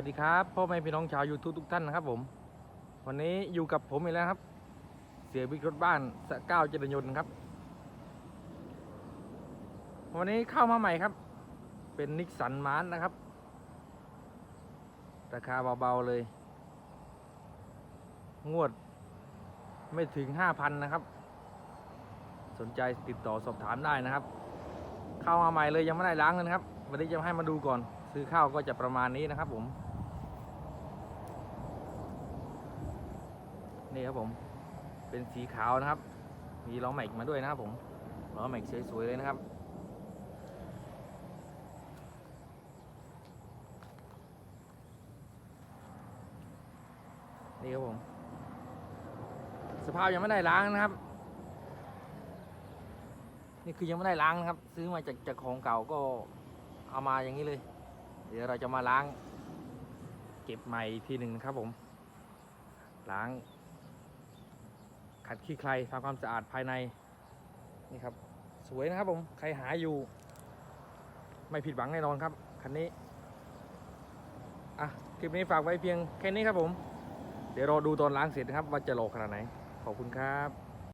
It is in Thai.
วัสดีครับพ่อแม่พี่น้องชาวยูทูบทุกท่านนะครับผม วันนี้อยู่กับผมอีกแล้วครับ เสียบิ๊กรถบ้านสะเก้าเจริญยนต์ครับ วันนี้เข้ามาใหม่ครับ เป็นนิกสันมาร์นะครับ ราคาเบา ๆ เลย งวด ไม่ถึงห้าพันนะครับ สนใจติดต่อสอบถามได้นะครับ เข้ามาใหม่เลยยังไม่ได้ล้างเลยนะครับวันนี้จะให้มาดูก่อนซื้อข้าวก็จะประมาณนี้นะครับผม นี่ครับผมเป็นสีขาวนะครับ มีล้อแม็กมาด้วยนะครับผมล้อแม็กสวยๆเลยนะครับ นี่ครับผม สภาพยังไม่ได้ล้างนะครับ นี่คือยังไม่ได้ล้างนะครับ ซื้อมาจากจากของเก่าก็เอามาอย่างนี้เลย เดี๋ยวเราจะมาล้าง เก็บใหม่ทีหนึ่งนะครับผม ล้าง ขัดขี้ใครทำความสะอาดภายในนี่ครับ สวยนะครับผมใครหาอยู่ ไม่ผิดหวังแน่นอนครับคันนี้อะคลิปนี้ฝากไว้เพียงแค่นี้ครับผม เดี๋ยวรอดูตอนล้างเสร็จนะครับ ว่าจะโลขนาดไหน ขอบคุณครับ